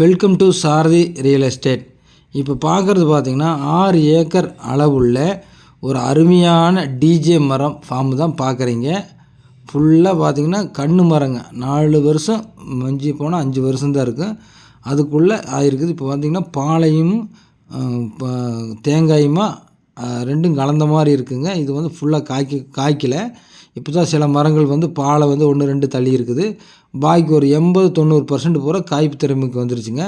Welcome to Sarathi real estate இப்போ பார்க்குறது பார்த்திங்கன்னா ஆறு ஏக்கர் அளவுள்ள ஒரு அருமையான டிஜே மரம் ஃபார்ம் தான் பார்க்குறீங்க ஃபுல்லாக பார்த்திங்கன்னா கண்ணு மரங்க. நாலு வருஷம் மஞ்சி போனால் அஞ்சு வருஷம் தான் இருக்கும் அதுக்குள்ளே ஆயிருக்குது. இப்போ பார்த்திங்கன்னா பாலையும் தேங்காயுமா ரெண்டும் கலந்த மாதிரி இருக்குங்க. இது வந்து ஃபுல்லாக காய்க்க காய்க்கலை. இப்போ தான் சில மரங்கள் வந்து பாலை வந்து ஒன்று ரெண்டு தள்ளி இருக்குது. பாக்கி ஒரு எண்பது தொண்ணூறு பர்சன்ட் பூரா காய்ப்பு திறமைக்கு வந்துருச்சுங்க.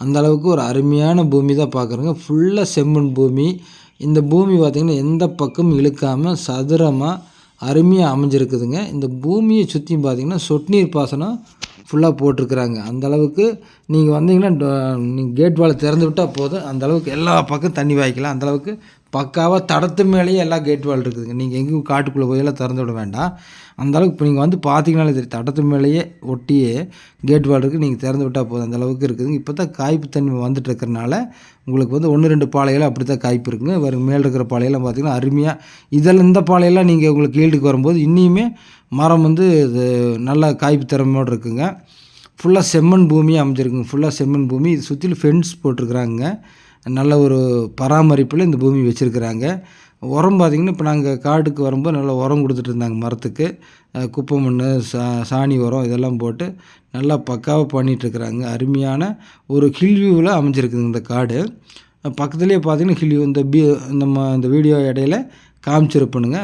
அந்த அளவுக்கு ஒரு அருமையான பூமி தான் பார்க்குறோங்க ஃபுல்லாக செம்மண் பூமி. இந்த பூமி பார்த்திங்கன்னா எந்த பக்கமும் இழுக்காமல் சதுரமாக அருமையாக அமைஞ்சிருக்குதுங்க. இந்த பூமியை சுற்றி பார்த்திங்கன்னா சொட்டு நீர் பாசனம் ஃபுல்லாக போட்டிருக்குறாங்க. அந்தளவுக்கு நீங்கள் வந்தீங்கன்னா நீங்கள் கேட் வாழை திறந்து விட்டால் போதும். அந்தளவுக்கு எல்லா பக்கம் தண்ணி வாய்க்கலாம் அந்தளவுக்கு பக்காவாக தடத்து மேலேயே எல்லா கேட் வால் இருக்குதுங்க. நீங்கள் எங்கேயும் காட்டுக்குள்ளே போயெல்லாம் திறந்து விட வேண்டாம். அந்தளவுக்கு இப்போ நீங்கள் வந்து பார்த்தீங்கனாலே தெரியும். தடத்து மேலேயே ஒட்டியே கேட் வால் இருக்குது நீங்கள் திறந்து விட்டால் போதும். அந்தளவுக்கு இருக்குதுங்க. இப்போ தான் காய்ப்பு தண்ணி வந்துட்டு இருக்கிறனால உங்களுக்கு வந்து ஒன்று ரெண்டு பாலையெல்லாம் அப்படி தான் காய்ப்பு இருக்குங்க. வரும் மேலே இருக்கிற பாலையெல்லாம் பார்த்திங்கன்னா அருமையாக இதில் இந்த பாலையெல்லாம் நீங்கள் உங்களுக்கு ஈல்டுக்கு வரும்போது இன்னியுமே மரம் வந்து இது நல்லா காய்ப்பு திறமையோடு இருக்குங்க. ஃபுல்லாக செம்மண் பூமியாக அமைஞ்சிருக்குங்க. ஃபுல்லாக செம்மண் பூமி. இது சுற்றிலும் ஃபென்ஸ் போட்டிருக்குறாங்க. நல்ல ஒரு பராமரிப்பில் இந்த பூமி வச்சுருக்குறாங்க. உரம் பார்த்திங்கன்னா இப்போ நாங்கள் காட்டுக்கு வரும்போது நல்லா உரம் கொடுத்துட்டு இருந்தாங்க மரத்துக்கு. குப்பை மண் சா சாணி உரம் இதெல்லாம் போட்டு நல்லா பக்காவாக பண்ணிகிட்ருக்குறாங்க அருமையான ஒரு ஹில் வியூவில் அமைஞ்சிருக்குதுங்க இந்த காடு. பக்கத்துலேயே பார்த்திங்கன்னா ஹில் இந்த பி நம்ம இந்த வீடியோ இடையில காமிச்சிருப்பணுங்க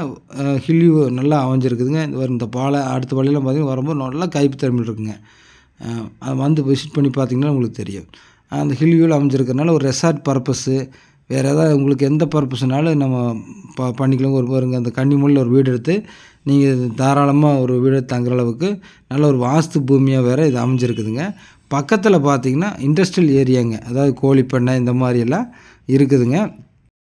ஹில் வியூ நல்லா அமைஞ்சிருக்குதுங்க. இந்த பாலை அடுத்த பாலையெல்லாம் பார்த்திங்கன்னா வரும்போது நல்லா கைப்பு திறமையில் இருக்குங்க. வந்து விசிட் பண்ணி பார்த்திங்கன்னா உங்களுக்கு தெரியும். அந்த ஹில் வியூவில் அமைஞ்சிருக்கிறனால ஒரு ரெசார்ட் பர்பஸ்ஸு வேறு ஏதாவது உங்களுக்கு எந்த பர்பஸ்னாலும் நம்ம ப பண்ணிக்கலாம். ஒரு பாருங்க அந்த கன்னிமூலில் ஒரு வீடு எடுத்து நீங்கள் தாராளமாக ஒரு வீடு தங்குற அளவுக்கு நல்ல ஒரு வாஸ்து பூமியாக வேறு இது அமைஞ்சிருக்குதுங்க. பக்கத்தில் பார்த்தீங்கன்னா இண்டஸ்ட்ரியல் ஏரியாங்க அதாவது கோழிப்பண்ணை இந்த மாதிரியெல்லாம் இருக்குதுங்க.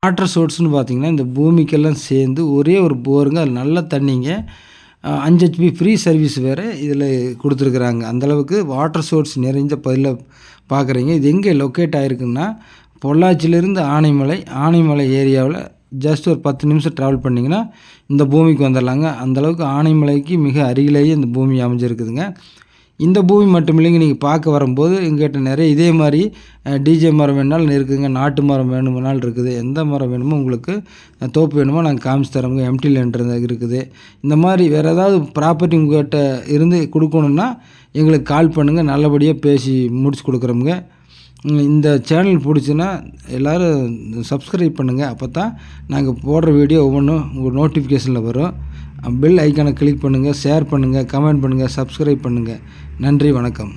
வாட்டர் சோர்ஸ்னு பார்த்தீங்கன்னா இந்த பூமிக்கெல்லாம் சேர்ந்து ஒரே ஒரு போருங்க. அதில் நல்ல தண்ணிங்க. அஞ்சு ஹெச்பி ஃப்ரீ சர்வீஸ் வேறு இதில் கொடுத்துருக்குறாங்க. அந்தளவுக்கு வாட்டர் சோர்ஸ் நிறைஞ்ச பதில் பார்க்குறீங்க இது எங்கே லொக்கேட் ஆகிருக்குன்னா பொள்ளாச்சியிலேருந்து ஆனைமலை ஆனைமலை ஏரியாவில் ஜஸ்ட் ஒரு பத்து நிமிஷம் ட்ராவல் பண்ணிங்கன்னா இந்த பூமிக்கு வந்துடலாங்க. அந்தளவுக்கு ஆனைமலைக்கு மிக அருகிலேயே இந்த பூமி அமைஞ்சிருக்குதுங்க. இந்த பூமி மட்டும் இல்லைங்க நீங்கள் பார்க்க வரும்போது எங்கிட்ட நிறைய இதே மாதிரி டிஜே மரம் வேணாலும் இருக்குதுங்க நாட்டு மரம் வேணுமானாலும் இருக்குது. எந்த மரம் வேணுமோ உங்களுக்கு தோப்பு வேணுமோ நாங்கள் காமிச்சு தரோங்க எம்டி லேண்ட் இருக்குது. இந்த மாதிரி வேறு ஏதாவது ப்ராப்பர்ட்டி உங்கள்கிட்ட இருந்து கொடுக்கணுன்னா எங்களுக்கு கால் பண்ணுங்கள் நல்லபடியாக பேசி முடிச்சு கொடுக்குறோமுங்க. இந்த சேனல் பிடிச்சுன்னா எல்லோரும் சப்ஸ்கிரைப் பண்ணுங்கள் அப்போ தான் நாங்கள் போடுற வீடியோ ஒவ்வொன்றும் உங்கள் நோட்டிஃபிகேஷனில் வரும். பெல் ஐக்கானை கிளிக் பண்ணுங்கள் ஷேர் பண்ணுங்கள் கமெண்ட் பண்ணுங்கள் சப்ஸ்கிரைப் பண்ணுங்கள் நன்றி வணக்கம்.